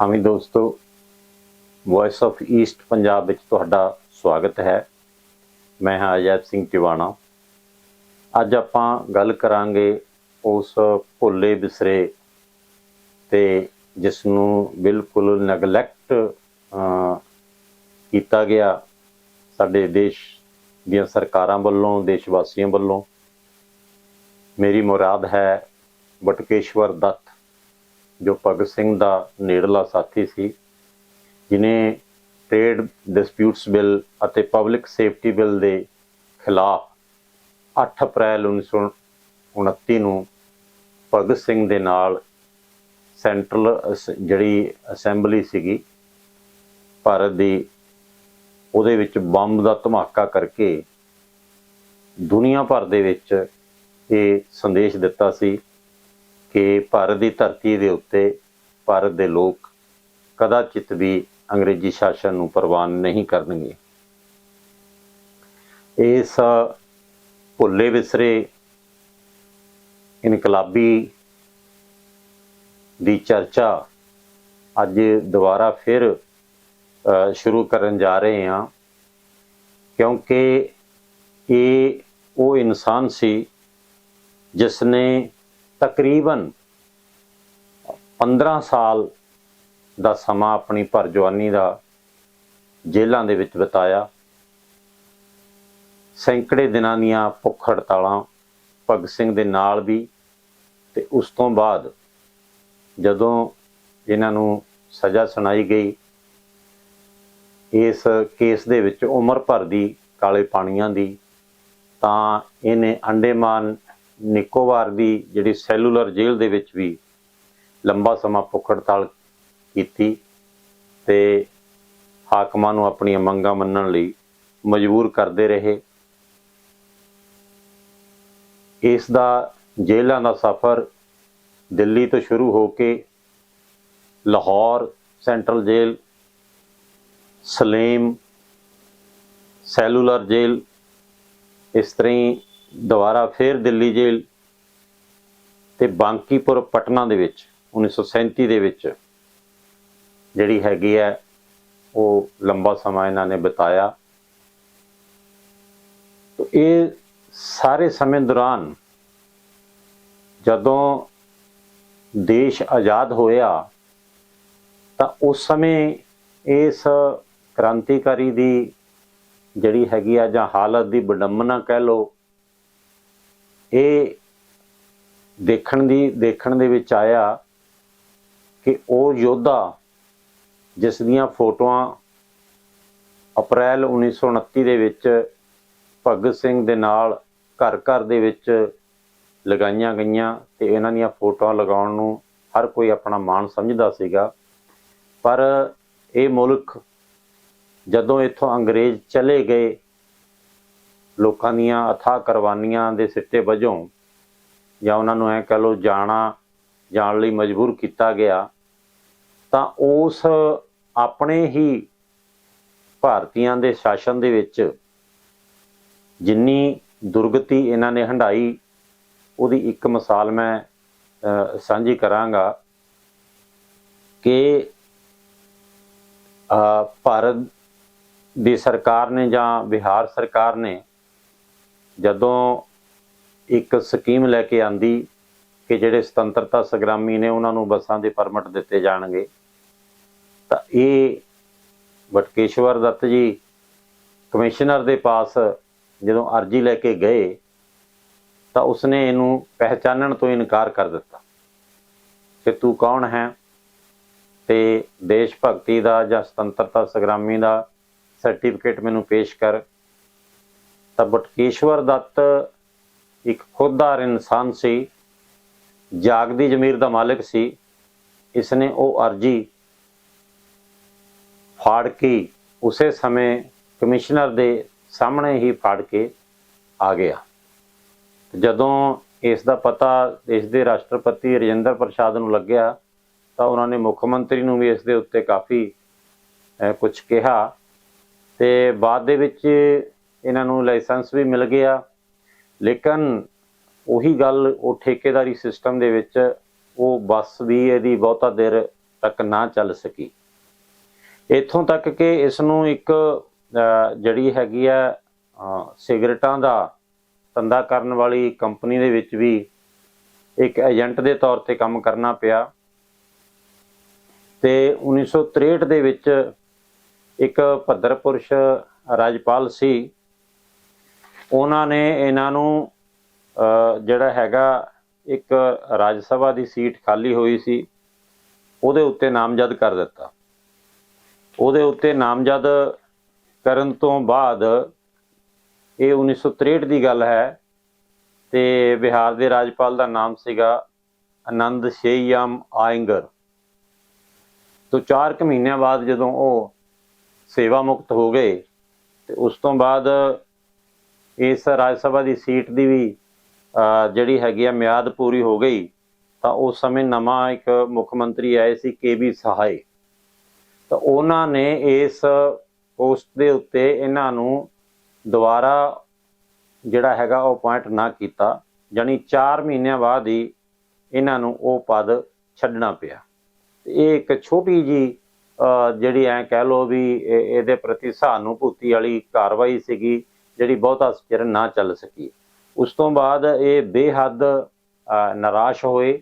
ਹਾਮੀ ਦੋਸਤੋ voice of East Punjab ਵਿੱਚ ਤੁਹਾਡਾ ਸਵਾਗਤ ਹੈ। ਮੈਂ ਹਾਂ ਅਜੈਬ ਸਿੰਘ ਟਿਵਾਣਾ। ਅੱਜ ਆਪਾਂ ਗੱਲ ਕਰਾਂਗੇ ਉਸ ਭੁੱਲੇ ਬਿਸਰੇ ਤੇ ਜਿਸ ਨੂੰ ਬਿਲਕੁਲ ਨੈਗਲੈਕਟ ਕੀਤਾ ਗਿਆ ਸਾਡੇ ਦੇਸ਼ ਦੀਆਂ ਸਰਕਾਰਾਂ ਵੱਲੋਂ ਦੇਸ਼ ਵਾਸੀਆਂ ਵੱਲੋਂ। ਮੇਰੀ ਮੁਰਾਦ ਹੈ ਬਟਕੇਸ਼ਵਰ ਦੱਤ ਜੋ ਭਗਤ ਸਿੰਘ ਦਾ ਨੇੜਲਾ ਸਾਥੀ ਸੀ, ਜਿਨੇ ਟ੍ਰੇਡ ਡਿਸਪਿਊਟਸ ਬਿੱਲ ਅਤੇ ਪਬਲਿਕ ਸੇਫਟੀ ਬਿੱਲ ਦੇ ਖਿਲਾਫ 8 ਅਪ੍ਰੈਲ 1929 ਨੂੰ ਭਗਤ ਸਿੰਘ ਦੇ ਨਾਲ ਸੈਂਟਰਲ ਅਸ- ਜਿਹੜੀ ਅਸੈਂਬਲੀ ਸੀਗੀ, ਭਾਰਤ ਦੀ, ਉਹਦੇ ਵਿੱਚ ਬੰਬ ਦਾ ਧਮਾਕਾ ਕਰਕੇ ਦੁਨੀਆ ਭਰ ਦੇ ਵਿੱਚ ਇਹ ਸੰਦੇਸ਼ ਦਿੱਤਾ ਸੀ ਕਿ ਭਾਰਤ ਦੀ ਧਰਤੀ ਦੇ ਉੱਤੇ ਭਾਰਤ ਦੇ ਲੋਕ ਕਦਾਚਿਤ ਵੀ ਅੰਗਰੇਜ਼ੀ ਸ਼ਾਸਨ ਨੂੰ ਪ੍ਰਵਾਨ ਨਹੀਂ ਕਰਨਗੇ। ਇਸ ਭੁੱਲੇ ਵਿਸਰੇ ਇਨਕਲਾਬੀ ਦੀ ਚਰਚਾ ਅੱਜ ਦੁਬਾਰਾ ਫਿਰ ਸ਼ੁਰੂ ਕਰਨ ਜਾ ਰਹੇ ਹਾਂ। ਕਿਉਂਕਿ ਇਹ ਉਹ ਇਨਸਾਨ ਸੀ ਜਿਸ ਨੇ ਤਕਰੀਬਨ 15 ਸਾਲ ਦਾ ਸਮਾਂ ਆਪਣੀ ਭਰ ਜਵਾਨੀ ਦਾ ਜੇਲ੍ਹਾਂ ਦੇ ਵਿੱਚ ਬਿਤਾਇਆ। ਸੈਂਕੜੇ ਦਿਨਾਂ ਦੀਆਂ ਭੁੱਖ ਹੜਤਾਲਾਂ ਭਗਤ ਸਿੰਘ ਦੇ ਨਾਲ ਵੀ ਤੇ ਉਸ ਤੋਂ ਬਾਅਦ ਜਦੋਂ ਇਹਨਾਂ ਨੂੰ ਸਜ਼ਾ ਸੁਣਾਈ ਗਈ, ਇਸ ਕੇਸ ਦੇ ਵਿੱਚ ਉਮਰ ਭਰ ਦੀ ਕਾਲੇ ਪਾਣੀਆਂ ਦੀ, ਤਾਂ ਇਹਨੇ ਅੰਡੇਮਾਨ ਨਿਕੋਬਾਰ ਦੀ ਜਿਹੜੀ ਸੈਲੂਲਰ ਜੇਲ੍ਹ ਦੇ ਵਿੱਚ ਵੀ ਲੰਬਾ ਸਮਾਂ ਭੁੱਖ ਹੜਤਾਲ ਕੀਤੀ ਤੇ ਹਾਕਮਾਂ ਨੂੰ ਆਪਣੀਆਂ ਮੰਗਾਂ ਮੰਨਣ ਲਈ ਮਜਬੂਰ ਕਰਦੇ ਰਹੇ। ਇਸ ਦਾ ਜੇਲ੍ਹਾਂ ਦਾ ਸਫ਼ਰ ਦਿੱਲੀ ਤੋਂ ਸ਼ੁਰੂ ਹੋ ਕੇ ਲਾਹੌਰ ਸੈਂਟਰਲ ਜੇਲ੍ਹ, ਸਲੇਮ ਸੈਲੂਲਰ ਜੇਲ੍ਹ, ਇਸ ਤਰ੍ਹਾਂ ਹੀ ਦੁਬਾਰਾ ਫਿਰ ਦਿੱਲੀ ਜੇਲ੍ਹ ਤੇ ਬਾਂਕੀਪੁਰ ਪਟਨਾ ਦੇ ਵਿੱਚ 1937 ਦੇ ਵਿੱਚ ਜਿਹੜੀ ਹੈਗੀ ਹੈ, ਉਹ ਲੰਬਾ ਸਮਾਂ ਇਹਨਾਂ ਨੇ ਬਿਤਾਇਆ। ਤੋ ਇਹ ਸਾਰੇ ਸਮੇਂ ਦੌਰਾਨ ਜਦੋਂ ਦੇਸ਼ ਆਜ਼ਾਦ ਹੋਇਆ, ਤਾਂ ਉਸ ਸਮੇਂ ਇਸ ਕ੍ਰਾਂਤੀਕਾਰੀ ਦੀ ਜਿਹੜੀ ਹੈਗੀ ਆ ਜਾਂ ਹਾਲਤ ਦੀ ਵਿਡੰਬਨਾ ਕਹਿ ਲੋ ਇਹ ਦੇਖਣ ਦੀ, ਦੇਖਣ ਦੇ ਵਿੱਚ ਆਇਆ ਕਿ ਉਹ ਯੋਧਾ ਜਿਸ ਦੀਆਂ ਫੋਟੋਆਂ ਅਪ੍ਰੈਲ 1929 ਦੇ ਵਿੱਚ ਭਗਤ ਸਿੰਘ ਦੇ ਨਾਲ ਘਰ ਘਰ ਦੇ ਵਿੱਚ ਲਗਾਈਆਂ ਗਈਆਂ ਤੇ ਇਹਨਾਂ ਦੀਆਂ ਫੋਟੋਆਂ ਲਗਾਉਣ ਨੂੰ ਹਰ ਕੋਈ ਆਪਣਾ ਮਾਣ ਸਮਝਦਾ ਸੀਗਾ। ਪਰ ਇਹ ਮੁਲਕ ਜਦੋਂ ਇੱਥੋਂ ਅੰਗਰੇਜ਼ ਚਲੇ ਗਏ ਲੋਕਾਂ ਦੀਆਂ ਅਥਾਹ ਕੁਰਬਾਨੀਆਂ ਦੇ ਸਿੱਟੇ ਵਜੋਂ ਜਾਂ ਉਹਨਾਂ ਨੂੰ ਐ ਕਹ ਲੋ ਜਾਣਾ, ਜਾਣ ਲਈ ਮਜਬੂਰ ਕੀਤਾ ਗਿਆ, ਤਾਂ ਉਸ ਆਪਣੇ ਹੀ ਭਾਰਤੀਆਂ ਦੇ ਸ਼ਾਸਨ ਦੇ ਵਿੱਚ ਜਿੰਨੀ ਦੁਰਗਤੀ ਇਹਨਾਂ ਨੇ ਹੰਡਾਈ ਉਹਦੀ ਇੱਕ ਮਿਸਾਲ ਮੈਂ ਸਾਂਝੀ ਕਰਾਂਗਾ ਕਿ ਭਾਰਤ ਦੀ ਸਰਕਾਰ ਨੇ ਜਾਂ ਬਿਹਾਰ ਸਰਕਾਰ ਨੇ ਜਦੋਂ ਇੱਕ ਸਕੀਮ ਲੈ ਕੇ ਆਂਦੀ ਕਿ ਜਿਹੜੇ ਸੁਤੰਤਰਤਾ ਸੰਗਰਾਮੀ ਨੇ ਉਹਨਾਂ ਨੂੰ ਬੱਸਾਂ ਦੇ ਪਰਮਿਟ ਦਿੱਤੇ ਜਾਣਗੇ, ਤਾਂ ਇਹ ਬਟਕੇਸ਼ਵਰ ਦੱਤ ਜੀ ਕਮਿਸ਼ਨਰ ਦੇ ਪਾਸ ਜਦੋਂ ਅਰਜ਼ੀ ਲੈ ਕੇ ਗਏ, ਤਾਂ ਉਸਨੇ ਇਹਨੂੰ ਪਹਿਚਾਨਣ ਤੋਂ ਇਨਕਾਰ ਕਰ ਦਿੱਤਾ ਕਿ ਤੂੰ ਕੌਣ ਹੈ ਤੇ ਦੇਸ਼ ਭਗਤੀ ਦਾ ਜਾਂ ਸੁਤੰਤਰਤਾ ਸੰਗਰਾਮੀ ਦਾ ਸਰਟੀਫਿਕੇਟ ਮੈਨੂੰ ਪੇਸ਼ ਕਰ। ਤਾਂ ਬਟਕੇਸ਼ਵਰ ਦੱਤ ਇੱਕ ਖੁਦਦਾਰ ਇਨਸਾਨ ਸੀ, ਜਾਗਦੀ ਜ਼ਮੀਰ ਦਾ ਮਾਲਕ ਸੀ। ਇਸਨੇ ਉਹ ਅਰਜੀ ਫਾੜ ਕੇ ਉਸੇ ਸਮੇਂ ਕਮਿਸ਼ਨਰ ਦੇ ਸਾਹਮਣੇ ਹੀ ਫਾੜ ਕੇ ਆ ਗਿਆ। ਜਦੋਂ ਇਸ ਦਾ ਪਤਾ ਦੇਸ਼ ਦੇ ਰਾਸ਼ਟਰਪਤੀ ਰਜਿੰਦਰ ਪ੍ਰਸਾਦ ਨੂੰ ਲੱਗਿਆ, ਤਾਂ ਉਹਨਾਂ ਨੇ ਮੁੱਖ ਮੰਤਰੀ ਨੂੰ ਵੀ ਇਸ ਦੇ ਉੱਤੇ ਕਾਫੀ ਕੁਝ ਕਿਹਾ। ਤੇ ਬਾਅਦ ਦੇ ਵਿੱਚ ਇਹਨਾਂ ਨੂੰ ਲਾਇਸੈਂਸ ਵੀ ਮਿਲ ਗਿਆ। ਲੇਕਿਨ ਉਹੀ ਗੱਲ ਉਹ ਠੇਕੇਦਾਰੀ ਸਿਸਟਮ ਦੇ ਵਿੱਚ ਉਹ ਬੱਸ ਵੀ ਇਹਦੀ ਬਹੁਤਾ ਦੇਰ ਤੱਕ ਨਾ ਚੱਲ ਸਕੀ। ਇੱਥੋਂ ਤੱਕ ਕਿ ਇਸ ਨੂੰ ਇੱਕ ਜਿਹੜੀ ਹੈਗੀ ਆ ਸਿਗਰਟਾਂ ਦਾ ਧੰਦਾ ਕਰਨ ਵਾਲੀ ਕੰਪਨੀ ਦੇ ਵਿੱਚ ਵੀ ਇੱਕ ਏਜੰਟ ਦੇ ਤੌਰ ਤੇ ਕੰਮ ਕਰਨਾ ਪਿਆ। ਤੇ 1963 ਦੇ ਵਿੱਚ ਇੱਕ ਭੱਦਰ ਪੁਰਸ਼ ਰਾਜਪਾਲ ਸੀ। ਉਹਨਾਂ ਨੇ ਇਹਨਾਂ ਨੂੰ ਜਿਹੜਾ ਹੈਗਾ ਇੱਕ ਰਾਜ ਸਭਾ ਦੀ ਸੀਟ ਖਾਲੀ ਹੋਈ ਸੀ, ਉਹਦੇ ਉੱਤੇ ਨਾਮਜ਼ਦ ਕਰ ਦਿੱਤਾ। ਉਹਦੇ ਉੱਤੇ ਨਾਮਜ਼ਦ ਕਰਨ ਤੋਂ ਬਾਅਦ ਇਹ 1963 ਦੀ ਗੱਲ ਹੈ ਤੇ ਬਿਹਾਰ ਦੇ ਰਾਜਪਾਲ ਦਾ ਨਾਮ ਸੀਗਾ ਆਨੰਦ ਸ਼ੇਯਮ ਆਇੰਗਰ। ਤੋਂ 4 ਕੁ ਮਹੀਨਿਆਂ ਬਾਅਦ ਜਦੋਂ ਉਹ ਸੇਵਾ ਮੁਕਤ ਹੋ ਗਏ, ਤੇ ਉਸ ਤੋਂ ਬਾਅਦ ਇਸ ਰਾਜ ਸਭਾ ਦੀ ਸੀਟ ਦੀ ਵੀ ਅਹ, ਜਿਹੜੀ ਹੈਗੀ ਆ ਮਿਆਦ ਪੂਰੀ ਹੋ ਗਈ ਤਾਂ ਉਸ ਸਮੇਂ ਨਵਾਂ ਇੱਕ ਮੁੱਖ ਮੰਤਰੀ ਆਏ ਸੀ ਕੇ ਬੀ ਸਹਾਇ ਤਾਂ ਉਹਨਾਂ ਨੇ ਇਸ ਪੋਸਟ ਦੇ ਉੱਤੇ ਇਹਨਾਂ ਨੂੰ ਦੁਬਾਰਾ ਜਿਹੜਾ ਹੈਗਾ ਉਹ ਅਪਾਇੰਟ ਨਾ ਕੀਤਾ ਜਾਨੀ 4 ਮਹੀਨਿਆਂ ਬਾਅਦ ਹੀ ਇਹਨਾਂ ਨੂੰ ਉਹ ਪਦ ਛੱਡਣਾ ਪਿਆ। ਇਹ ਇੱਕ ਛੋਟੀ ਜੀ ਜਿਹੜੀ ਐ ਕਹਿ ਲੋ ਵੀ ਇਹਦੇ ਪ੍ਰਤੀ ਸਹਾਨੁਭੂਤੀ ਵਾਲੀ ਕਾਰਵਾਈ ਸੀਗੀ। ਜਿਹੜੀ ਬਹੁਤਾ ਚਿਰ ਨਾ ਚੱਲ ਸਕੀ। ਉਸ ਤੋਂ ਬਾਅਦ ਇਹ ਬੇਹੱਦ ਨਿਰਾਸ਼ ਹੋਏ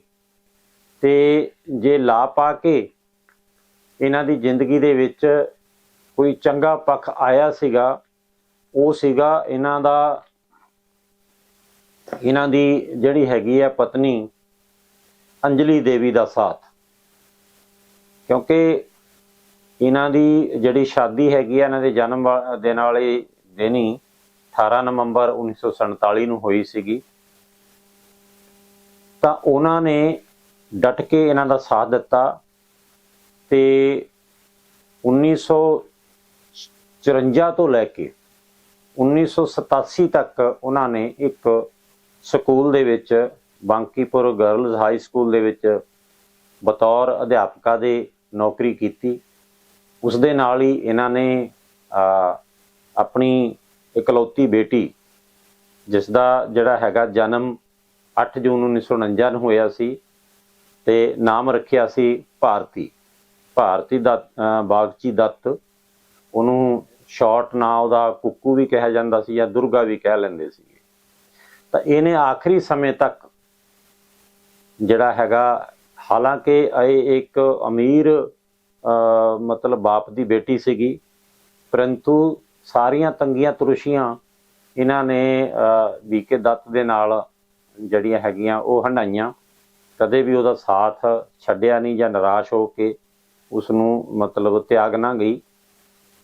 ਤੇ ਜੇ ਲਾ ਪਾ ਕੇ ਇਹਨਾਂ ਦੀ ਜ਼ਿੰਦਗੀ ਦੇ ਵਿੱਚ ਕੋਈ ਚੰਗਾ ਪੱਖ ਆਇਆ ਸੀਗਾ, ਉਹ ਸੀਗਾ ਇਹਨਾਂ ਦਾ, ਇਹਨਾਂ ਦੀ ਜਿਹੜੀ ਹੈਗੀ ਹੈ ਪਤਨੀ ਅੰਜਲੀ ਦੇਵੀ ਦਾ ਸਾਥ। ਕਿਉਂਕਿ ਇਹਨਾਂ ਦੀ ਜਿਹੜੀ ਸ਼ਾਦੀ ਹੈਗੀ ਆ, ਇਹਨਾਂ ਦੇ ਜਨਮ ਵਾ- ਦਿਨ ਵਾਲੇ ਦਿਨ ਹੀ 18 ਨਵੰਬਰ 1947 ਨੂੰ ਹੋਈ ਸੀਗੀ। ਤਾਂ ਉਹਨਾਂ ਨੇ ਡਟ ਕੇ ਇਹਨਾਂ ਦਾ ਸਾਥ ਦਿੱਤਾ ਤੇ 1954 ਤੋਂ ਲੈ ਕੇ 1987 ਤੱਕ ਉਹਨਾਂ ਨੇ ਇੱਕ ਸਕੂਲ ਦੇ ਵਿੱਚ, ਬਾਂਕੀਪੁਰ ਗਰਲਜ਼ ਹਾਈ ਸਕੂਲ ਦੇ ਵਿੱਚ ਬਤੌਰ ਅਧਿਆਪਕਾ ਦੇ ਨੌਕਰੀ ਕੀਤੀ। ਉਸ ਦੇ ਨਾਲ ਹੀ ਇਹਨਾਂ ਨੇ ਆਪਣੀ ਇਕਲੌਤੀ ਬੇਟੀ ਜਿਸ ਦਾ ਜਿਹੜਾ ਹੈਗਾ ਜਨਮ 8 ਜੂਨ 1949 ਨੂੰ ਹੋਇਆ ਸੀ ਤੇ ਨਾਮ ਰੱਖਿਆ ਸੀ ਭਾਰਤੀ। ਭਾਰਤੀ ਦਾ ਬਾਗਚੀ ਦੱਤ। ਉਹਨੂੰ ਸ਼ਾਰਟ ਨਾਂ ਉਹਦਾ ਕੁੱਕੂ ਵੀ ਕਿਹਾ ਜਾਂਦਾ ਸੀ ਜਾਂ ਦੁਰਗਾ ਵੀ ਕਹਿ ਲੈਂਦੇ ਸੀ ਤਾਂ ਇਹਨੇ ਆਖਰੀ ਸਮੇਂ ਤੱਕ ਜਿਹੜਾ ਹੈਗਾ, ਹਾਲਾਂਕਿ ਇਹ ਇੱਕ ਅਮੀਰ ਮਤਲਬ ਬਾਪ ਦੀ ਬੇਟੀ ਸੀਗੀ, ਪਰੰਤੂ ਸਾਰੀਆਂ ਤੰਗੀਆਂ ਤੁਰਸ਼ੀਆਂ ਇਹਨਾਂ ਨੇ ਵੀਕੇ ਦੱਤ ਦੇ ਨਾਲ ਜਿਹੜੀਆਂ ਹੈਗੀਆਂ ਉਹ ਹੰਡਾਈਆਂ ਕਦੇ ਵੀ ਉਹਦਾ ਸਾਥ ਛੱਡਿਆ ਨਹੀਂ ਜਾਂ ਨਿਰਾਸ਼ ਹੋ ਕੇ ਉਸ ਨੂੰ ਮਤਲਬ ਤਿਆਗ ਨਾ ਗਈ।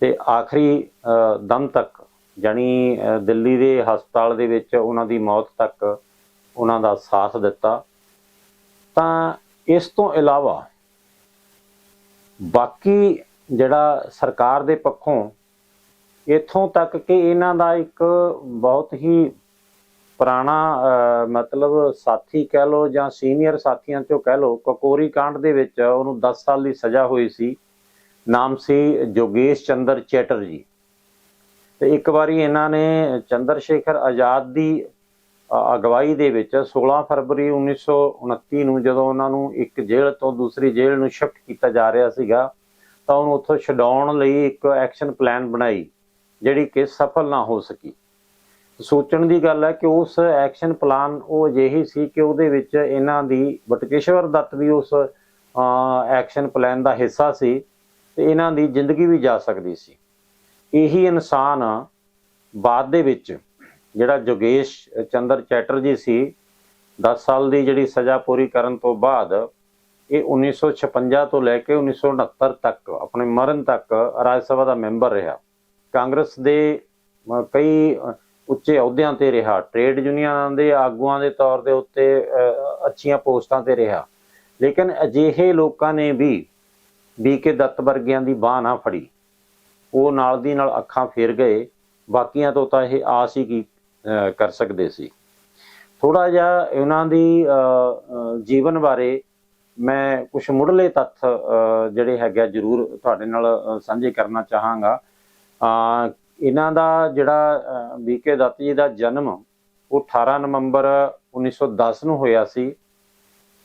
ਤੇ ਆਖਰੀ ਅਹ, ਦਮ ਤੱਕ ਜਾਨੀ ਦਿੱਲੀ ਦੇ ਹਸਪਤਾਲ ਦੇ ਵਿੱਚ ਉਹਨਾਂ ਦੀ ਮੌਤ ਤੱਕ ਉਹਨਾਂ ਦਾ ਸਾਥ ਦਿੱਤਾ। ਤਾਂ ਇਸ ਤੋਂ ਇਲਾਵਾ ਬਾਕੀ ਜਿਹੜਾ ਸਰਕਾਰ ਦੇ ਪੱਖੋਂ ਇਥੋਂ ਤੱਕ ਕਿ ਇਹਨਾਂ ਦਾ ਇੱਕ ਬਹੁਤ ਹੀ ਪੁਰਾਣਾ ਮਤਲਬ ਸਾਥੀ ਕਹਿ ਲੋ ਜਾਂ ਸੀਨੀਅਰ ਸਾਥੀਆਂ ਚੋਂ ਕਹਿ ਲੋ ਕਕੋਰੀ ਕਾਂਡ ਦੇ ਵਿੱਚ ਉਹਨੂੰ 10 ਸਾਲ ਦੀ ਸਜ਼ਾ ਹੋਈ ਸੀ। ਨਾਮ ਸੀ ਜੋਗੇਸ਼ ਚੰਦਰ ਚੈਟਰਜੀ। ਤੇ ਇੱਕ ਵਾਰੀ ਇਹਨਾਂ ਨੇ ਚੰਦਰ ਸ਼ੇਖਰ ਆਜ਼ਾਦ ਦੀ ਅਗਵਾਈ ਦੇ ਵਿੱਚ 16 ਫਰਵਰੀ 1929 ਨੂੰ ਜਦੋਂ ਉਹਨਾਂ ਨੂੰ ਇੱਕ ਜੇਲ੍ਹ ਤੋਂ ਦੂਸਰੀ ਜੇਲ੍ਹ ਨੂੰ ਸ਼ਿਫਟ ਕੀਤਾ ਜਾ ਰਿਹਾ ਸੀਗਾ, ਤਾਂ ਉਹਨੂੰ ਉੱਥੋਂ ਛਡਾਉਣ ਲਈ ਇੱਕ ਐਕਸ਼ਨ ਪਲਾਨ ਬਣਾਈ। ਜਿਹੜੀ ਕਿ ਸਫਲ ਨਾ ਹੋ ਸਕੀ। ਸੋਚਣ ਦੀ ਗੱਲ ਹੈ ਕਿ ਉਸ ਐਕਸ਼ਨ ਪਲਾਨ ਉਹ ਅਜਿਹੀ ਸੀ ਕਿ ਉਹਦੇ ਵਿੱਚ ਇਹਨਾਂ ਦੀ ਬਟਕੇਸ਼ਵਰ ਦੱਤ ਵੀ ਉਸ ਐਕਸ਼ਨ ਪਲਾਨ ਦਾ ਹਿੱਸਾ ਸੀ ਤੇ ਇਹਨਾਂ ਦੀ ਜ਼ਿੰਦਗੀ ਵੀ ਜਾ ਸਕਦੀ ਸੀ। ਇਹੀ ਇਨਸਾਨ ਬਾਅਦ ਦੇ ਵਿੱਚ ਜਿਹੜਾ ਜੋਗੇਸ਼ ਚੰਦਰ ਚੈਟਰਜੀ ਸੀ 10 ਸਾਲ ਦੀ ਜਿਹੜੀ ਸਜ਼ਾ ਪੂਰੀ ਕਰਨ ਤੋਂ ਬਾਅਦ ਇਹ 1956 ਤੋਂ ਲੈ ਕੇ 1969 ਤੱਕ, ਆਪਣੇ ਮਰਨ ਤੱਕ ਰਾਜ ਸਭਾ ਦਾ ਮੈਂਬਰ ਰਿਹਾ। ਕਾਂਗਰਸ ਦੇ ਕਈ ਉੱਚੇ ਅਹੁਦਿਆਂ ਤੇ ਰਿਹਾ। ਟ੍ਰੇਡ ਯੂਨੀਅਨਾਂ ਦੇ ਆਗੂਆਂ ਦੇ ਤੌਰ ਦੇ ਉੱਤੇ ਅੱਛੀਆਂ ਪੋਸਟਾਂ ਤੇ ਰਿਹਾ। ਲੇਕਿਨ ਅਜਿਹੇ ਲੋਕਾਂ ਨੇ ਵੀ ਬੀਕੇ ਦੱਤ ਵਰਗਿਆਂ ਦੀ ਬਾਹ ਨਾ ਫੜੀ। ਉਹ ਨਾਲ ਦੀ ਨਾਲ ਅੱਖਾਂ ਫੇਰ ਗਏ। ਬਾਕੀਆਂ ਤੋਂ ਤਾਂ ਇਹ ਆਸ ਹੀ ਕੀ ਕਰ ਸਕਦੇ ਸੀ। ਥੋੜਾ ਜਿਹਾ ਇਹਨਾਂ ਦੀ ਅਹ, ਜੀਵਨ ਬਾਰੇ ਮੈਂ ਕੁਝ ਮੁੱਢਲੇ ਤੱਥ ਅਹ, ਜਿਹੜੇ ਹੈਗੇ ਆ ਜ਼ਰੂਰ ਤੁਹਾਡੇ ਨਾਲ ਸਾਂਝੇ ਕਰਨਾ ਚਾਹਾਂਗਾ। ਇਹਨਾਂ ਦਾ ਜਿਹੜਾ ਬੀਕੇ ਦੱਤ ਜੀ ਦਾ ਜਨਮ, ਉਹ 18 ਨਵੰਬਰ 1910 ਨੂੰ ਹੋਇਆ ਸੀ।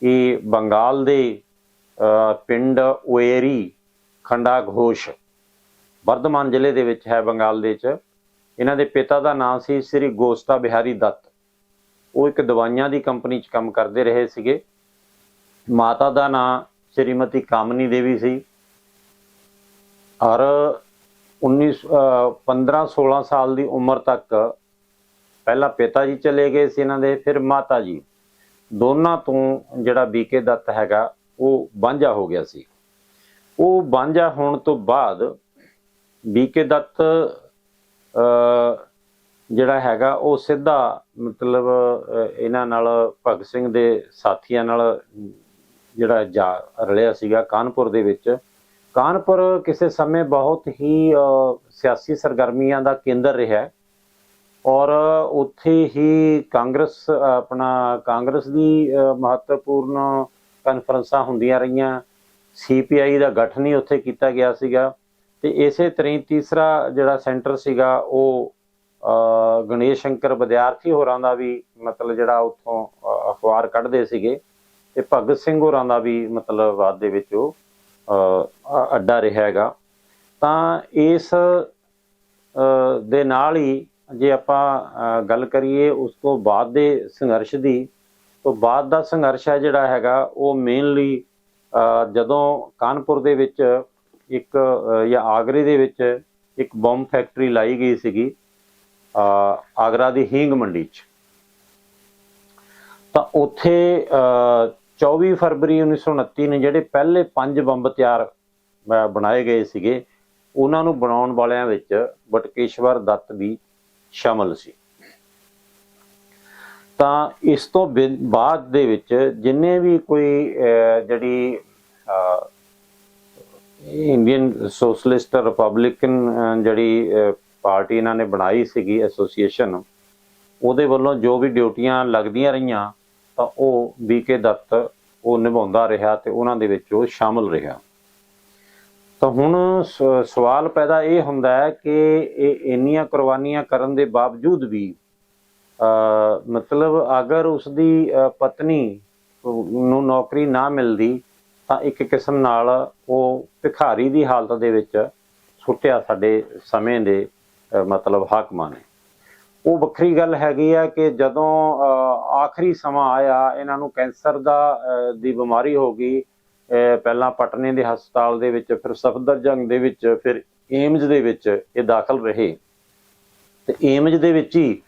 ਇਹ ਬੰਗਾਲ ਦੇ ਪਿੰਡ ਓਏਰੀ, ਖੰਡਾ ਘੋਸ਼, ਵਰਧਮਾਨ ਜ਼ਿਲ੍ਹੇ ਦੇ ਵਿੱਚ ਹੈ ਬੰਗਾਲ ਦੇ ਵਿੱਚ। ਇਹਨਾਂ ਦੇ ਪਿਤਾ ਦਾ ਨਾਮ ਸੀ ਸ੍ਰੀ ਗੋਸਤਾ ਬਿਹਾਰੀ ਦੱਤ। ਉਹ ਇੱਕ ਦਵਾਈਆਂ ਦੀ ਕੰਪਨੀ 'ਚ ਕੰਮ ਕਰਦੇ ਰਹੇ ਸੀਗੇ। ਮਾਤਾ ਦਾ ਨਾਮ ਸ਼੍ਰੀਮਤੀ ਕਾਮਨੀ ਦੇਵੀ ਸੀ। ਔਰ 19 15 16 ਸਾਲ ਦੀ ਉਮਰ ਤੱਕ ਪਹਿਲਾਂ ਪਿਤਾ ਜੀ ਚਲੇ ਗਏ ਸੀ ਇਹਨਾਂ ਦੇ, ਫਿਰ ਮਾਤਾ ਜੀ। ਦੋਨਾਂ ਤੋਂ ਜਿਹੜਾ ਬੀਕੇ ਦੱਤ ਹੈਗਾ, ਉਹ ਵਾਂਝਾ ਹੋ ਗਿਆ ਸੀ। ਉਹ ਵਾਂਝਾ ਹੋਣ ਤੋਂ ਬਾਅਦ ਬੀਕੇ ਦੱਤ ਜਿਹੜਾ ਹੈਗਾ, ਉਹ ਸਿੱਧਾ ਮਤਲਬ ਇਹਨਾਂ ਨਾਲ ਭਗਤ ਸਿੰਘ ਦੇ ਸਾਥੀਆਂ ਨਾਲ ਜਿਹੜਾ ਜਾ ਰਲਿਆ ਸੀਗਾ ਕਾਨਪੁਰ ਦੇ ਵਿੱਚ। ਕਾਨਪੁਰ ਕਿਸੇ ਸਮੇਂ ਬਹੁਤ ਹੀ ਸਿਆਸੀ ਸਰਗਰਮੀਆਂ ਦਾ ਕੇਂਦਰ ਰਿਹਾ ਹੈ। ਔਰ ਉੱਥੇ ਹੀ ਕਾਂਗਰਸ ਆਪਣਾ ਕਾਂਗਰਸ ਦੀ ਮਹੱਤਵਪੂਰਨ ਕਾਨਫਰੰਸਾਂ ਹੁੰਦੀਆਂ ਰਹੀਆਂ। ਸੀਪੀਆਈ ਦਾ ਗਠਨ ਹੀ ਉੱਥੇ ਕੀਤਾ ਗਿਆ ਸੀਗਾ। ਤੇ ਇਸੇ ਤਰ੍ਹਾਂ ਹੀ ਤੀਸਰਾ ਜਿਹੜਾ ਸੈਂਟਰ ਸੀਗਾ, ਉਹ ਗਣੇਸ਼ ਸ਼ੰਕਰ ਵਿਦਿਆਰਥੀ ਹੋਰਾਂ ਦਾ ਵੀ ਮਤਲਬ ਜਿਹੜਾ ਉੱਥੋਂ ਅਖਬਾਰ ਕੱਢਦੇ ਸੀਗੇ। ਤੇ ਭਗਤ ਸਿੰਘ ਹੋਰਾਂ ਦਾ ਵੀ ਮਤਲਬ ਬਾਅਦ ਦੇ ਵਿੱਚ ਉਹ। ਅੱਡਾ ਰਿਹਾ ਹੈਗਾ। ਤਾਂ ਇਸ ਦੇ ਨਾਲ ਹੀ ਜੇ ਆਪਾਂ ਗੱਲ ਕਰੀਏ ਉਸ ਤੋਂ ਬਾਅਦ ਦੇ ਸੰਘਰਸ਼ ਦੀ, ਤੋਂ ਬਾਅਦ ਦਾ ਸੰਘਰਸ਼ ਹੈ ਜਿਹੜਾ ਹੈਗਾ, ਉਹ ਮੇਨਲੀ ਜਦੋਂ ਕਾਨਪੁਰ ਦੇ ਵਿੱਚ ਇੱਕ ਜਾਂ ਆਗਰੇ ਦੇ ਵਿੱਚ ਇੱਕ ਬੰਬ ਫੈਕਟਰੀ ਲਾਈ ਗਈ ਸੀਗੀ ਆਗਰਾ ਦੀ ਹੀਂਗ ਮੰਡੀ 'ਚ। ਤਾਂ ਉੱਥੇ 24 ਫਰਵਰੀ 1929 ਨੂੰ ਜਿਹੜੇ ਪਹਿਲੇ ਪੰਜ ਬੰਬ ਤਿਆਰ ਬਣਾਏ ਗਏ ਸੀਗੇ, ਉਹਨਾਂ ਨੂੰ ਬਣਾਉਣ ਵਾਲਿਆਂ ਵਿੱਚ ਬਟਕੇਸ਼ਵਰ ਦੱਤ ਵੀ ਸ਼ਾਮਲ ਸੀ। ਤਾਂ ਇਸ ਤੋਂ ਬਿਨ- ਬਾਅਦ ਦੇ ਵਿੱਚ ਜਿੰਨੇ ਵੀ ਕੋਈ ਜਿਹੜੀ ਇੰਡੀਅਨ ਸੋਸ਼ਲਿਸਟ ਰਿਪਬਲਿਕਨ ਜਿਹੜੀ ਪਾਰਟੀ ਇਹਨਾਂ ਨੇ ਬਣਾਈ ਸੀਗੀ ਐਸੋਸੀਏਸ਼ਨ, ਉਹਦੇ ਵੱਲੋਂ ਜੋ ਵੀ ਡਿਊਟੀਆਂ ਲੱਗਦੀਆਂ ਰਹੀਆਂ ਤਾਂ ਉਹ ਬੀਕੇ ਦੱਤ ਉਹ ਨਿਭਾਉਂਦਾ ਰਿਹਾ ਤੇ ਉਹਨਾਂ ਦੇ ਵਿੱਚ ਉਹ ਸ਼ਾਮਲ ਰਿਹਾ। ਤਾਂ ਹੁਣ ਸ- ਸਵਾਲ ਪੈਦਾ ਇਹ ਹੁੰਦਾ ਹੈ ਕਿ ਇਹ ਇੰਨੀਆਂ ਕੁਰਬਾਨੀਆਂ ਕਰਨ ਦੇ ਬਾਵਜੂਦ ਵੀ ਮਤਲਬ ਅਗਰ ਉਸਦੀ ਅ, ਪਤਨੀ ਨੂੰ ਨੌਕਰੀ ਨਾ ਮਿਲਦੀ ਤਾਂ ਇੱਕ ਕਿਸਮ ਨਾਲ ਉਹ ਭਿਖਾਰੀ ਦੀ ਹਾਲਤ ਦੇ ਵਿੱਚ ਸੁੱਟਿਆ ਸਾਡੇ ਸਮੇਂ ਦੇ ਮਤਲਬ ਹਾਕਮਾਂ ਨੇ। ਉਹ ਵੱਖਰੀ ਗੱਲ ਹੈਗੀ ਆ ਕਿ ਜਦੋਂ ਆਖਰੀ ਸਮਾਂ ਆਇਆ, ਇਹਨਾਂ ਨੂੰ ਕੈਂਸਰ ਦਾ ਦੀ ਬਿਮਾਰੀ ਹੋ ਗਈ ਪਹਿਲਾਂ ਪਟਨੇ ਦੇ ਹਸਪਤਾਲ ਦੇ ਵਿੱਚ, ਫਿਰ ਸਫਦਰਜੰਗ ਦੇ ਵਿੱਚ, ਫਿਰ ਏਮਜ਼ ਦੇ ਵਿੱਚ ਇਹ ਦਾਖਲ ਰਹੇ। ਤੇ ਏਮਜ਼ ਦੇ ਵਿੱਚ ਹੀ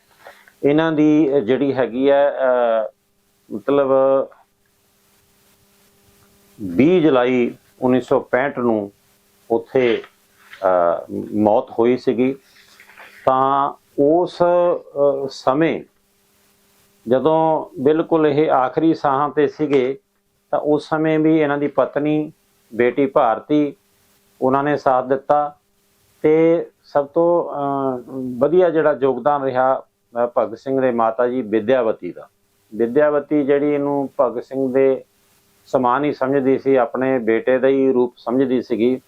ਇਹਨਾਂ ਦੀ ਜਿਹੜੀ ਹੈਗੀ ਹੈ ਮਤਲਬ 20 ਜੁਲਾਈ 1965 ਨੂੰ ਉੱਥੇ ਮੌਤ ਹੋਈ ਸੀਗੀ। ਤਾਂ ਉਸ ਸਮੇਂ ਜਦੋਂ ਬਿਲਕੁਲ ਇਹ ਆਖਰੀ ਸਾਹਾਂ ਤੇ ਸੀਗੇ, ਤਾਂ ਉਸ ਸਮੇਂ ਵੀ ਇਹਨਾਂ ਦੀ ਪਤਨੀ, ਬੇਟੀ ਭਾਰਤੀ, ਉਹਨਾਂ ਨੇ ਸਾਥ ਦਿੱਤਾ ਤੇ ਸਭ ਤੋਂ ਵਧੀਆ ਜਿਹੜਾ ਯੋਗਦਾਨ ਰਿਹਾ ਭਗਤ ਸਿੰਘ ਦੇ ਮਾਤਾ ਜੀ ਵਿਦਿਆਵਤੀ ਦਾ। ਵਿਦਿਆਵਤੀ ਜਿਹੜੀ ਇਹਨੂੰ ਭਗਤ ਸਿੰਘ ਦੇ ਸਮਾਨ ਹੀ ਸਮਝਦੀ ਸੀ, ਆਪਣੇ ਬੇਟੇ ਦਾ ਹੀ ਰੂਪ ਸਮਝਦੀ ਸੀਗੀ।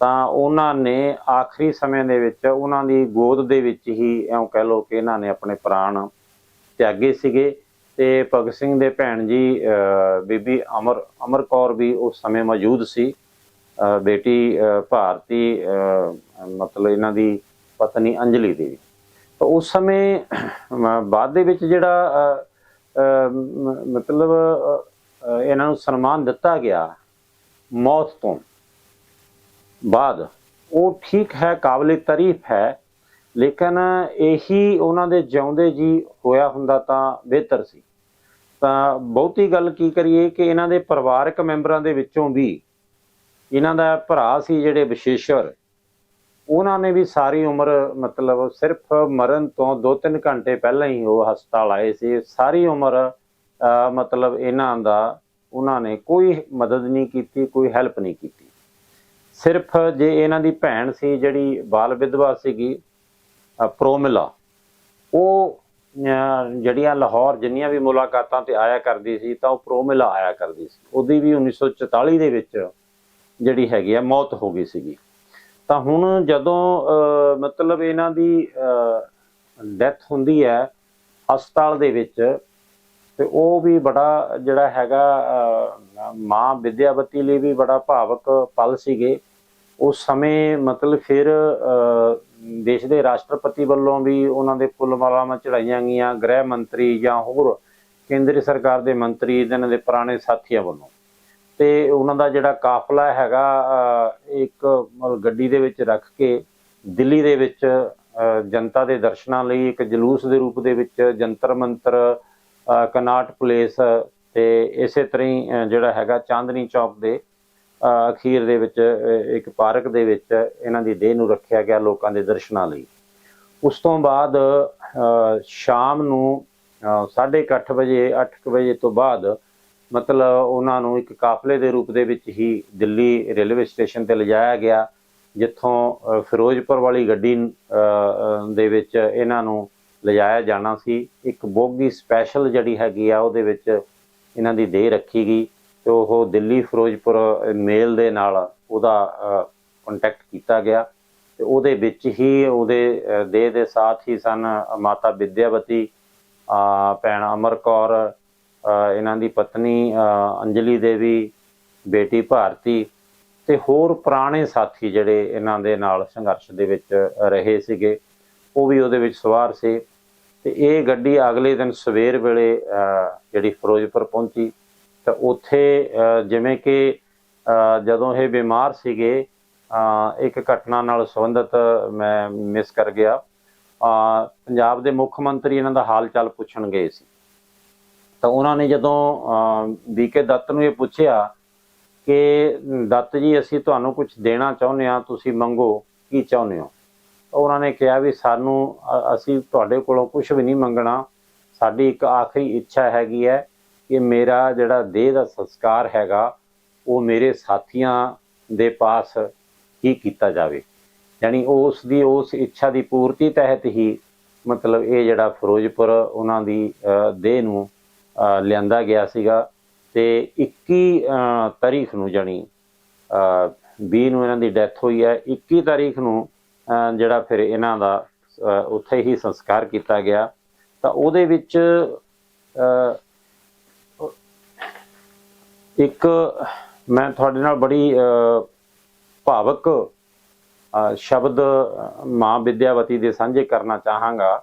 ਤਾਂ ਉਹਨਾਂ ਨੇ ਆਖਰੀ ਸਮੇਂ ਦੇ ਵਿੱਚ ਉਹਨਾਂ ਦੀ ਗੋਦ ਦੇ ਵਿੱਚ ਹੀ ਇਉਂ ਕਹਿ ਲਓ ਕਿ ਇਹਨਾਂ ਨੇ ਆਪਣੇ ਪ੍ਰਾਣ ਤਿਆਗੇ ਸੀਗੇ ਤੇ ਭਗਤ ਸਿੰਘ ਦੇ ਭੈਣ ਜੀ ਬੀਬੀ ਅਮਰ ਅਮਰ ਕੌਰ ਵੀ ਉਸ ਸਮੇਂ ਮੌਜੂਦ ਸੀ। ਬੇਟੀ ਭਾਰਤੀ ਮਤਲਬ ਇਹਨਾਂ ਦੀ ਪਤਨੀ ਅੰਜਲੀ ਦੇਵੀ। ਤਾਂ ਉਸ ਸਮੇਂ ਬਾਅਦ ਦੇ ਵਿੱਚ ਜਿਹੜਾ ਮਤਲਬ ਇਹਨਾਂ ਨੂੰ ਸਨਮਾਨ ਦਿੱਤਾ ਗਿਆ ਮੌਤ ਤੋਂ। ਬਾਅਦ, ਉਹ ਠੀਕ ਹੈ, ਕਾਬਲੇ ਤਾਰੀਫ ਹੈ, ਲੇਕਿਨ ਇਹੀ ਉਹਨਾਂ ਦੇ ਜਿਉਂਦੇ ਜੀ ਹੋਇਆ ਹੁੰਦਾ ਤਾਂ ਬਿਹਤਰ ਸੀ। ਤਾਂ ਬਹੁਤੀ ਗੱਲ ਕੀ ਕਰੀਏ ਕਿ ਇਹਨਾਂ ਦੇ ਪਰਿਵਾਰਕ ਮੈਂਬਰਾਂ ਦੇ ਵਿੱਚੋਂ ਵੀ ਇਹਨਾਂ ਦਾ ਭਰਾ ਸੀ ਜਿਹੜੇ ਵਿਸ਼ੇਸ਼ਰ, ਉਹਨਾਂ ਨੇ ਵੀ ਸਾਰੀ ਉਮਰ ਮਤਲਬ ਸਿਰਫ ਮਰਨ ਤੋਂ 2-3 ਘੰਟੇ ਪਹਿਲਾਂ ਹੀ ਉਹ ਹਸਪਤਾਲ ਆਏ ਸੀ। ਸਾਰੀ ਉਮਰ ਮਤਲਬ ਇਹਨਾਂ ਦਾ, ਉਹਨਾਂ ਨੇ ਕੋਈ ਮਦਦ ਨਹੀਂ ਕੀਤੀ, ਕੋਈ ਹੈਲਪ ਨਹੀਂ ਕੀਤੀ। ਸਿਰਫ ਜੇ ਇਹਨਾਂ ਦੀ ਭੈਣ ਸੀ ਜਿਹੜੀ ਬਾਲ ਵਿਧਵਾ ਸੀਗੀ ਪ੍ਰੋਮਿਲਾ ਉਹ ਜਿਹੜੀਆਂ ਲਾਹੌਰ ਜਿੰਨੀਆਂ ਵੀ ਮੁਲਾਕਾਤਾਂ ਤੇ ਆਇਆ ਕਰਦੀ ਸੀ, ਤਾਂ ਉਹ ਪ੍ਰੋਮਿਲਾ ਆਇਆ ਕਰਦੀ ਸੀ। ਉਹਦੀ ਵੀ 1944 ਦੇ ਵਿੱਚ ਜਿਹੜੀ ਹੈਗੀ ਆ, ਮੌਤ ਹੋ ਗਈ ਸੀਗੀ। ਤਾਂ ਹੁਣ ਜਦੋਂ ਮਤਲਬ ਇਹਨਾਂ ਦੀ ਡੈਥ ਹੁੰਦੀ ਹੈ ਹਸਪਤਾਲ ਦੇ ਵਿੱਚ, ਤੇ ਉਹ ਵੀ ਬੜਾ ਜਿਹੜਾ ਹੈਗਾ ਮਾਂ ਵਿਦਿਆਵਤੀ ਲਈ ਵੀ ਬੜਾ ਭਾਵਕ ਪਲ ਸੀਗੇ। ਉਸ ਸਮੇਂ ਮਤਲਬ ਫਿਰ ਦੇਸ਼ ਦੇ ਰਾਸ਼ਟਰਪਤੀ ਵੱਲੋਂ ਵੀ ਉਹਨਾਂ ਦੇ ਫੁੱਲ ਮਾਲਾਵਾਂ ਚੜਾਈਆਂ ਗਈਆਂ, ਗ੍ਰਹਿ ਮੰਤਰੀ ਜਾਂ ਹੋਰ ਕੇਂਦਰੀ ਸਰਕਾਰ ਦੇ ਮੰਤਰੀ, ਇਹਨਾਂ ਦੇ ਪੁਰਾਣੇ ਸਾਥੀਆਂ ਵੱਲੋਂ। ਤੇ ਉਹਨਾਂ ਦਾ ਜਿਹੜਾ ਕਾਫਲਾ ਹੈਗਾ ਇੱਕ ਮਤਲਬ ਗੱਡੀ ਦੇ ਵਿੱਚ ਰੱਖ ਕੇ ਦਿੱਲੀ ਦੇ ਵਿੱਚ ਜਨਤਾ ਦੇ ਦਰਸ਼ਨਾਂ ਲਈ ਇੱਕ ਜਲੂਸ ਦੇ ਰੂਪ ਦੇ ਵਿੱਚ ਜੰਤਰ ਮੰਤਰ ਕਨਾਟ ਪਲੇਸ ਤੇ ਇਸੇ ਤਰ੍ਹਾਂ ਹੀ ਜਿਹੜਾ ਹੈਗਾ ਚਾਂਦਨੀ ਚੌਕ ਦੇ ਅਖੀਰ ਦੇ ਵਿੱਚ ਇੱਕ ਪਾਰਕ ਦੇ ਵਿੱਚ ਇਹਨਾਂ ਦੀ ਦੇਹ ਨੂੰ ਰੱਖਿਆ ਗਿਆ ਲੋਕਾਂ ਦੇ ਦਰਸ਼ਨਾਂ ਲਈ। ਉਸ ਤੋਂ ਬਾਅਦ ਸ਼ਾਮ ਨੂੰ 8:30 ਵਜੇ 8 ਵਜੇ ਤੋਂ ਬਾਅਦ, ਮਤਲਬ ਉਹਨਾਂ ਨੂੰ ਇੱਕ ਕਾਫਲੇ ਦੇ ਰੂਪ ਦੇ ਵਿੱਚ ਹੀ ਦਿੱਲੀ ਰੇਲਵੇ ਸਟੇਸ਼ਨ ਤੇ ਲਿਜਾਇਆ ਗਿਆ, ਜਿੱਥੋਂ ਫਿਰੋਜ਼ਪੁਰ ਵਾਲੀ ਗੱਡੀ ਦੇ ਵਿੱਚ ਇਹਨਾਂ ਨੂੰ ਲਿਜਾਇਆ ਜਾਣਾ ਸੀ। ਇੱਕ ਬੋਗੀ ਸਪੈਸ਼ਲ ਜਿਹੜੀ ਹੈਗੀ ਆ, ਉਹਦੇ ਵਿੱਚ ਇਹਨਾਂ ਦੀ ਦੇਹ ਰੱਖੀ ਗਈ। ਤੇ ਉਹ ਦਿੱਲੀ ਫਿਰੋਜ਼ਪੁਰ ਮੇਲ ਦੇ ਨਾਲ ਉਹਦਾ ਕੰਟੈਕਟ ਕੀਤਾ ਗਿਆ ਤੇ ਉਹਦੇ ਵਿੱਚ ਹੀ ਉਹਦੇ ਦੇਹ ਦੇ ਸਾਥ ਹੀ ਸਨ ਮਾਤਾ ਵਿਦਿਆਵਤੀ ਭੈਣ ਅਮਰ ਕੌਰ ਇਹਨਾਂ ਦੀ ਪਤਨੀ ਅੰਜਲੀ ਦੇਵੀ, ਬੇਟੀ ਭਾਰਤੀ ਤੇ ਹੋਰ ਪੁਰਾਣੇ ਸਾਥੀ ਜਿਹੜੇ ਇਹਨਾਂ ਦੇ ਨਾਲ ਸੰਘਰਸ਼ ਦੇ ਵਿੱਚ ਰਹੇ ਸੀਗੇ, ਉਹ ਵੀ ਉਹਦੇ ਵਿੱਚ ਸਵਾਰ ਸੀ ਤੇ ਇਹ ਗੱਡੀ ਅਗਲੇ ਦਿਨ ਸਵੇਰ ਵੇਲੇ ਜਿਹੜੀ ਫਿਰੋਜ਼ਪੁਰ ਪਹੁੰਚੀ ਤਾਂ ਉੱਥੇ ਜਿਵੇਂ ਕਿ ਜਦੋਂ ਇਹ ਬਿਮਾਰ ਸੀਗੇ ਇੱਕ ਘਟਨਾ ਨਾਲ ਸੰਬੰਧਿਤ ਮੈਂ ਮਿਸ ਕਰ ਗਿਆ। ਪੰਜਾਬ ਦੇ ਮੁੱਖ ਮੰਤਰੀ ਇਹਨਾਂ ਦਾ ਹਾਲ ਚਾਲ ਪੁੱਛਣ ਗਏ ਸੀ। ਤਾਂ ਉਹਨਾਂ ਨੇ ਜਦੋਂ ਬੀਕੇ ਦੱਤ ਨੂੰ ਇਹ ਪੁੱਛਿਆ ਕਿ, ਦੱਤ ਜੀ, ਅਸੀਂ ਤੁਹਾਨੂੰ ਕੁਝ ਦੇਣਾ ਚਾਹੁੰਦੇ ਆ ਤੁਸੀਂ ਮੰਗੋ, ਕੀ ਚਾਹੁੰਦੇ ਹੋ? ਉਹਨਾਂ ਨੇ ਕਿਹਾ ਵੀ ਸਾਨੂੰ ਅਸੀਂ ਤੁਹਾਡੇ ਕੋਲੋਂ ਕੁਝ ਵੀ ਨਹੀਂ ਮੰਗਣਾ। ਸਾਡੀ ਇੱਕ ਆਖਰੀ ਇੱਛਾ ਹੈਗੀ ਹੈ ਕਿ ਮੇਰਾ ਜਿਹੜਾ ਦੇਹ ਦਾ ਸੰਸਕਾਰ ਹੈਗਾ ਉਹ ਮੇਰੇ ਸਾਥੀਆਂ ਦੇ ਪਾਸ ਹੀ ਕੀਤਾ ਜਾਵੇ। ਯਾਨੀ ਉਸ ਦੀ ਉਸ ਇੱਛਾ ਦੀ ਪੂਰਤੀ ਤਹਿਤ ਹੀ ਮਤਲਬ ਇਹ ਜਿਹੜਾ ਫਿਰੋਜ਼ਪੁਰ ਉਹਨਾਂ ਦੀ ਦੇਹ ਨੂੰ ਲਿਆਂਦਾ ਗਿਆ ਸੀਗਾ ਤੇ 21 ਤਾਰੀਖ ਨੂੰ ਜਾਣੀ ਅ, 20 ਨੂੰ ਇਹਨਾਂ ਦੀ ਡੈਥ ਹੋਈ ਹੈ। 21 ਤਾਰੀਖ ਨੂੰ ਜਿਹੜਾ ਫਿਰ ਇਹਨਾਂ ਦਾ ਉੱਥੇ ਹੀ ਸੰਸਕਾਰ ਕੀਤਾ ਗਿਆ। ਤਾਂ ਉਹਦੇ ਵਿੱਚ ਇੱਕ ਮੈਂ ਤੁਹਾਡੇ ਨਾਲ ਬੜੀ ਭਾਵਕ ਸ਼ਬਦ ਮਾਂ ਵਿਦਿਆਵਤੀ ਦੇ ਸਾਂਝੇ ਕਰਨਾ ਚਾਹਾਂਗਾ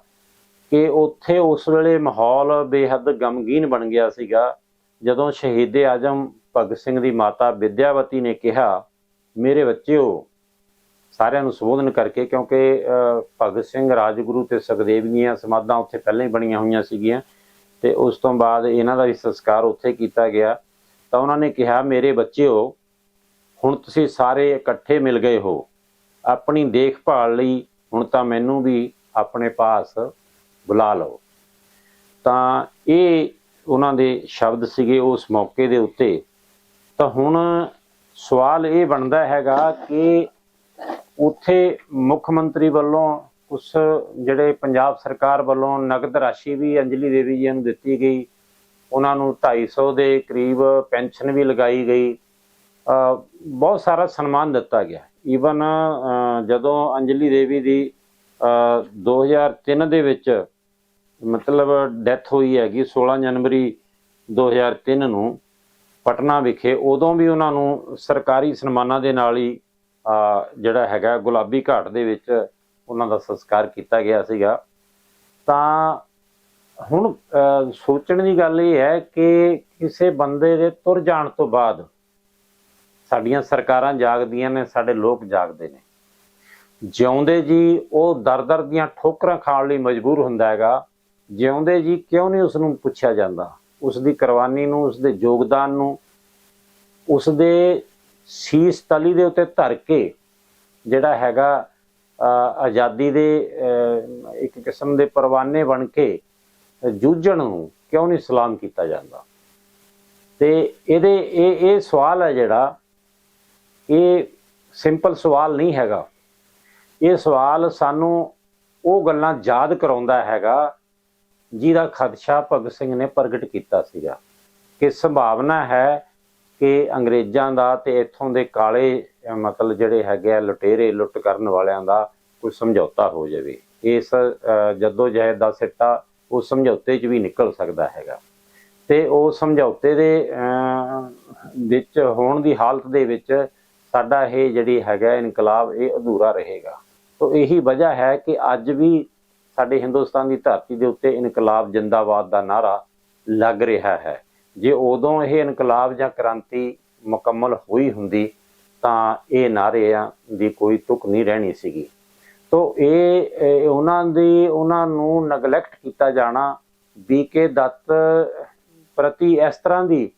ਕਿ ਉੱਥੇ ਉਸ ਵੇਲੇ ਮਾਹੌਲ ਬੇਹੱਦ ਗਮਗੀਨ ਬਣ ਗਿਆ ਸੀਗਾ। ਜਦੋਂ ਸ਼ਹੀਦੇ ਆਜਮ ਭਗਤ ਸਿੰਘ ਦੀ ਮਾਤਾ ਵਿਦਿਆਵਤੀ ਨੇ ਕਿਹਾ, ਮੇਰੇ ਬੱਚਿਓ, ਸਾਰਿਆਂ ਨੂੰ ਸੰਬੋਧਨ ਕਰਕੇ ਕਿਉਂਕਿ ਭਗਤ ਸਿੰਘ ਰਾਜਗੁਰੂ ਤੇ ਸੁਖਦੇਵ ਦੀਆਂ ਸਮਾਧਾਂ ਉੱਥੇ ਪਹਿਲਾਂ ਹੀ ਬਣੀਆਂ ਹੋਈਆਂ ਸੀਗੀਆਂ ਤੇ ਉਸ ਤੋਂ ਬਾਅਦ ਇਹਨਾਂ ਦਾ ਵੀ ਸੰਸਕਾਰ ਉੱਥੇ ਕੀਤਾ ਗਿਆ। ਤਾਂ ਉਹਨਾਂ ਨੇ ਕਿਹਾ, ਮੇਰੇ ਬੱਚਿਓ, ਹੁਣ ਤੁਸੀਂ ਸਾਰੇ ਇਕੱਠੇ ਮਿਲ ਗਏ ਹੋ। ਆਪਣੀ ਦੇਖਭਾਲ ਲਈ ਹੁਣ ਤਾਂ ਮੈਨੂੰ ਵੀ ਆਪਣੇ ਪਾਸ ਬੁਲਾ ਲਓ। ਤਾਂ ਇਹ ਉਹਨਾਂ ਦੇ ਸ਼ਬਦ ਸੀਗੇ ਉਸ ਮੌਕੇ ਦੇ ਉੱਤੇ। ਤਾਂ ਹੁਣ ਸਵਾਲ ਇਹ ਬਣਦਾ ਹੈਗਾ ਕਿ ਉੱਥੇ ਮੁੱਖ ਮੰਤਰੀ ਵੱਲੋਂ ਉਸ ਜਿਹੜੇ ਪੰਜਾਬ ਸਰਕਾਰ ਵੱਲੋਂ ਨਗਦ ਰਾਸ਼ੀ ਵੀ ਅੰਜਲੀ ਦੇਵੀ ਜੀ ਨੂੰ ਦਿੱਤੀ ਗਈ ਉਹਨਾਂ ਨੂੰ 250 ਦੇ ਕਰੀਬ ਪੈਨਸ਼ਨ ਵੀ ਲਗਾਈ ਗਈ। ਬਹੁਤ ਸਾਰਾ ਸਨਮਾਨ ਦਿੱਤਾ ਗਿਆ। ਈਵਨ ਜਦੋਂ ਅੰਜਲੀ ਦੇਵੀ ਦੀ ਅ, 2003 ਦੇ ਵਿੱਚ ਮਤਲਬ ਡੈਥ ਹੋਈ ਹੈਗੀ 16 ਜਨਵਰੀ 2003 ਨੂੰ ਪਟਨਾ ਵਿਖੇ ਉਦੋਂ ਵੀ ਉਹਨਾਂ ਨੂੰ ਸਰਕਾਰੀ ਸਨਮਾਨਾਂ ਦੇ ਨਾਲ ਹੀ ਜਿਹੜਾ ਹੈਗਾ ਗੁਲਾਬੀ ਘਾਟ ਦੇ ਵਿੱਚ ਉਹਨਾਂ ਦਾ ਸੰਸਕਾਰ ਕੀਤਾ ਗਿਆ ਸੀਗਾ। ਤਾਂ ਹੁਣ ਅ, ਸੋਚਣ ਦੀ ਗੱਲ ਇਹ ਹੈ ਕਿ ਕਿਸੇ ਬੰਦੇ ਦੇ ਤੁਰ ਜਾਣ ਤੋਂ ਬਾਅਦ ਸਾਡੀਆਂ ਸਰਕਾਰਾਂ ਜਾਗਦੀਆਂ ਨੇ ਸਾਡੇ ਲੋਕ ਜਾਗਦੇ ਨੇ। ਜਿਉਂਦੇ ਜੀ ਉਹ ਦਰ-ਦਰ ਦੀਆਂ ਠੋਕਰਾਂ ਖਾਣ ਲਈ ਮਜਬੂਰ ਹੁੰਦਾ ਹੈਗਾ। ਜਿਉਂਦੇ ਜੀ ਕਿਉਂ ਨਹੀਂ ਉਸ ਨੂੰ ਪੁੱਛਿਆ ਜਾਂਦਾ? ਉਸ ਦੀ ਕੁਰਬਾਨੀ ਨੂੰ ਉਸ ਦੇ ਯੋਗਦਾਨ ਨੂੰ ਉਸ ਦੇ ਸੀਸ ਤਲੀ ਦੇ ਉੱਤੇ ਧਰ ਕੇ ਜਿਹੜਾ ਹੈਗਾ ਅ, ਆਜ਼ਾਦੀ ਦੇ ਅ, ਇੱਕ ਕਿਸਮ ਦੇ ਪਰਵਾਨੇ ਬਣ ਕੇ ਜੂਝਣ ਨੂੰ ਕਿਉਂ ਨਹੀਂ ਸਲਾਮ ਕੀਤਾ ਜਾਂਦਾ? ਤੇ ਇਹਦੇ, ਇਹ ਇਹ ਸਵਾਲ ਹੈ ਜਿਹੜਾ, ਇਹ ਸਿੰਪਲ ਸਵਾਲ ਨਹੀਂ ਹੈਗਾ। ਇਹ ਸਵਾਲ ਸਾਨੂੰ ਉਹ ਗੱਲਾਂ ਯਾਦ ਕਰਾਉਂਦਾ ਹੈਗਾ ਜਿਹਦਾ ਖਦਸ਼ਾ ਭਗਤ ਸਿੰਘ ਨੇ ਪ੍ਰਗਟ ਕੀਤਾ ਸੀਗਾ ਕਿ ਸੰਭਾਵਨਾ ਹੈ ਕਿ ਅੰਗਰੇਜ਼ਾਂ ਦਾ ਤੇ ਇੱਥੋਂ ਦੇ ਕਾਲੇ, ਮਤਲਬ ਜਿਹੜੇ ਹੈਗੇ ਆ ਲੁਟੇਰੇ, ਲੁੱਟ ਕਰਨ ਵਾਲਿਆਂ ਦਾ ਕੋਈ ਸਮਝੌਤਾ ਹੋ ਜਾਵੇ। ਇਸ ਜੱਦੋ ਜਹਿਦ ਦਾ ਸਿੱਟਾ ਉਸ ਸਮਝੌਤੇ 'ਚ ਵੀ ਨਿਕਲ ਸਕਦਾ ਹੈਗਾ। ਤੇ ਉਹ ਸਮਝੌਤੇ ਦੇ ਅਹ, ਵਿੱਚ ਹੋਣ ਦੀ ਹਾਲਤ ਦੇ ਵਿੱਚ ਸਾਡਾ ਇਹ ਜਿਹੜੀ ਹੈਗਾ ਇਨਕਲਾਬ ਇਹ ਅਧੂਰਾ ਰਹੇਗਾ। ਤੋਂ ਇਹੀ ਵਜ੍ਹਾ ਹੈ ਕਿ ਅੱਜ ਵੀ ਸਾਡੇ ਹਿੰਦੁਸਤਾਨ ਦੀ ਧਰਤੀ ਦੇ ਉੱਤੇ ਇਨਕਲਾਬ ਜਿੰਦਾਬਾਦ ਦਾ ਨਾਰਾ ਲੱਗ ਰਿਹਾ ਹੈ। ਜੇ ਉਦੋਂ ਇਹ ਇਨਕਲਾਬ ਜਾਂ ਕ੍ਰਾਂਤੀ ਮੁਕੰਮਲ ਹੋਈ ਹੁੰਦੀ ਤਾਂ ਇਹ ਨਾਰਿਆਂ ਦੀ ਕੋਈ ਤੁਕ ਨਹੀਂ ਰਹਿਣੀ ਸੀਗੀ। ਸੋ ਇਹ ਉਹਨਾਂ ਦੀ, ਉਹਨਾਂ ਨੂੰ ਨਗਲੈਕਟ ਕੀਤਾ ਜਾਣਾ ਬੀਕੇ ਦੱਤ ਪ੍ਰਤੀ ਇਸ ਤਰ੍ਹਾਂ ਦੀ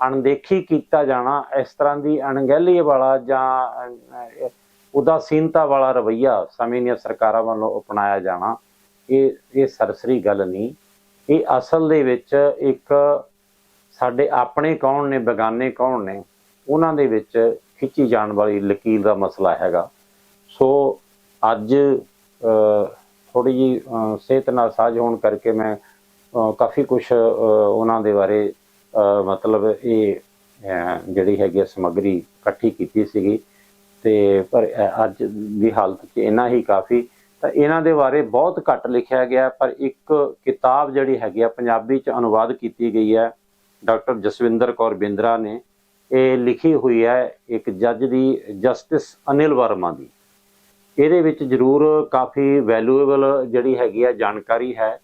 ਅਣਦੇਖੀ ਕੀਤਾ ਜਾਣਾ, ਇਸ ਤਰ੍ਹਾਂ ਦੀ ਅਣਗਹਿਲੀ ਵਾਲਾ ਜਾਂ ਉਦਾਸੀਨਤਾ ਵਾਲਾ ਰਵਈਆ ਸਮੇਂ ਦੀਆਂ ਸਰਕਾਰਾਂ ਵੱਲੋਂ ਅਪਣਾਇਆ ਜਾਣਾ, ਇਹ ਇਹ ਸਰਸਰੀ ਗੱਲ ਨਹੀਂ। ਇਹ ਅਸਲ ਦੇ ਵਿੱਚ ਇੱਕ ਸਾਡੇ ਆਪਣੇ ਕੌਣ ਨੇ, ਬੇਗਾਨੇ ਕੌਣ ਨੇ, ਉਹਨਾਂ ਦੇ ਵਿੱਚ ਖਿੱਚੀ ਜਾਣ ਵਾਲੀ ਲਕੀਰ ਦਾ ਮਸਲਾ ਹੈਗਾ। ਸੋ ਅੱਜ ਥੋੜੀ ਜੀ ਸਿਹਤ ਨਾਲ ਸਾਝ ਹੋਣ ਕਰਕੇ ਮੈਂ ਕਾਫੀ ਕੁਝ ਉਹਨਾਂ ਦੇ ਬਾਰੇ ਮਤਲਬ ਇਹ ਜਿਹੜੀ ਹੈਗੀ ਆ ਸਮੱਗਰੀ ਇਕੱਠੀ ਕੀਤੀ ਸੀਗੀ। ਤੇ ਪਰ ਅੱਜ ਦੀ ਹਾਲਤ 'ਚ ਇਹਨਾਂ ਹੀ ਕਾਫੀ, ਤਾਂ ਇਹਨਾਂ ਦੇ ਬਾਰੇ ਬਹੁਤ ਘੱਟ ਲਿਖਿਆ ਗਿਆ, ਪਰ ਇੱਕ ਕਿਤਾਬ ਜਿਹੜੀ ਹੈਗੀ ਆ, ਪੰਜਾਬੀ 'ਚ ਅਨੁਵਾਦ ਕੀਤੀ ਗਈ ਹੈ, ਡਾਕਟਰ ਜਸਵਿੰਦਰ ਕੌਰ ਬਿੰਦਰਾ ਨੇ। ਇਹ ਲਿਖੀ ਹੋਈ ਹੈ ਇੱਕ ਜੱਜ ਦੀ ਜਸਟਿਸ ਅਨਿਲ ਵਰਮਾ ਦੀ। ਇਹਦੇ ਵਿੱਚ ਜ਼ਰੂਰ ਕਾਫੀ ਵੈਲਿਊਏਬਲ ਜਿਹੜੀ ਹੈਗੀ ਆ ਜਾਣਕਾਰੀ ਹੈ।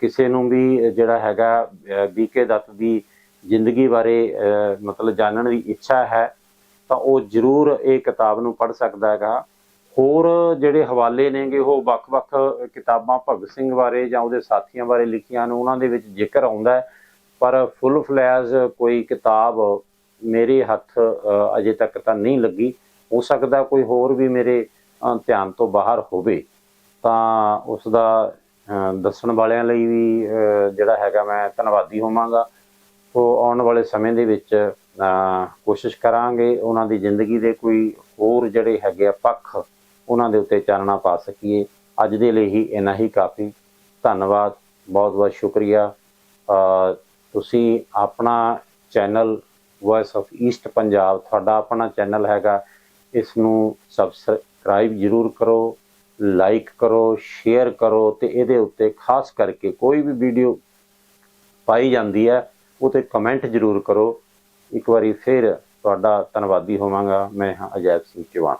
ਕਿਸੇ ਨੂੰ ਵੀ ਜਿਹੜਾ ਹੈਗਾ ਬੀਕੇ ਦੱਤ ਦੀ ਜ਼ਿੰਦਗੀ ਬਾਰੇ ਮਤਲਬ ਜਾਣਨ ਦੀ ਇੱਛਾ ਹੈ, ਤਾਂ ਉਹ ਜ਼ਰੂਰ ਇਹ ਕਿਤਾਬ ਨੂੰ ਪੜ੍ਹ ਸਕਦਾ ਹੈਗਾ। ਹੋਰ ਜਿਹੜੇ ਹਵਾਲੇ ਨੇਗੇ, ਉਹ ਵੱਖ-ਵੱਖ ਕਿਤਾਬਾਂ ਭਗਤ ਸਿੰਘ ਬਾਰੇ ਜਾਂ ਉਹਦੇ ਸਾਥੀਆਂ ਬਾਰੇ ਲਿਖੀਆਂ ਨੇ, ਉਹਨਾਂ ਦੇ ਵਿੱਚ ਜ਼ਿਕਰ ਆਉਂਦਾ ਹੈ। ਪਰ ਫੁੱਲ ਫਲੈਜ ਕੋਈ ਕਿਤਾਬ ਮੇਰੇ ਹੱਥ ਅਜੇ ਤੱਕ ਤਾਂ ਨਹੀਂ ਲੱਗੀ। ਹੋ ਸਕਦਾ ਕੋਈ ਹੋਰ ਵੀ ਮੇਰੇ ਧਿਆਨ ਤੋਂ ਬਾਹਰ ਹੋਵੇ। ਤਾਂ ਉਸ ਦਾ ਦੱਸਣ ਵਾਲਿਆਂ ਲਈ ਵੀ ਜਿਹੜਾ ਹੈਗਾ ਮੈਂ ਧੰਨਵਾਦੀ ਹੋਵਾਂਗਾ। ਸੋ ਆਉਣ ਵਾਲੇ ਸਮੇਂ ਦੇ ਵਿੱਚ ਕੋਸ਼ਿਸ਼ ਕਰਾਂਗੇ ਉਹਨਾਂ ਦੀ ਜ਼ਿੰਦਗੀ ਦੇ ਕੋਈ ਹੋਰ ਜਿਹੜੇ ਹੈਗੇ ਆ ਪੱਖ, ਉਹਨਾਂ ਦੇ ਉੱਤੇ ਚਾਨਣਾ ਪਾ ਸਕੀਏ। ਅੱਜ ਦੇ ਲਈ ਹੀ ਇੰਨਾ ਹੀ ਕਾਫੀ। ਧੰਨਵਾਦ, ਬਹੁਤ ਬਹੁਤ ਸ਼ੁਕਰੀਆ। ਤੁਸੀਂ ਆਪਣਾ channel Voice of East Punjab ਤੁਹਾਡਾ ਆਪਣਾ ਚੈਨਲ ਹੈਗਾ। ਇਸ ਨੂੰ ਸਬਸਕ੍ਰਾਈਬ ਜ਼ਰੂਰ ਕਰੋ ਲਾਈਕ ਕਰੋ ਸ਼ੇਅਰ ਕਰੋ ਤੇ ਇਹਦੇ ਉੱਤੇ ਖਾਸ ਕਰਕੇ ਕੋਈ ਵੀ ਵੀਡੀਓ ਪਾਈ ਜਾਂਦੀ ਹੈ ਉਹ ਤੇ ਕਮੈਂਟ ਜ਼ਰੂਰ ਕਰੋ। ਇੱਕ ਵਾਰੀ ਫਿਰ ਤੁਹਾਡਾ ਧੰਨਵਾਦੀ ਹੋਵਾਂਗਾ। ਮੈਂ ਹਾਂ ਅਜੈਬ ਸਿੰਘ ਚੌਹਾਨ।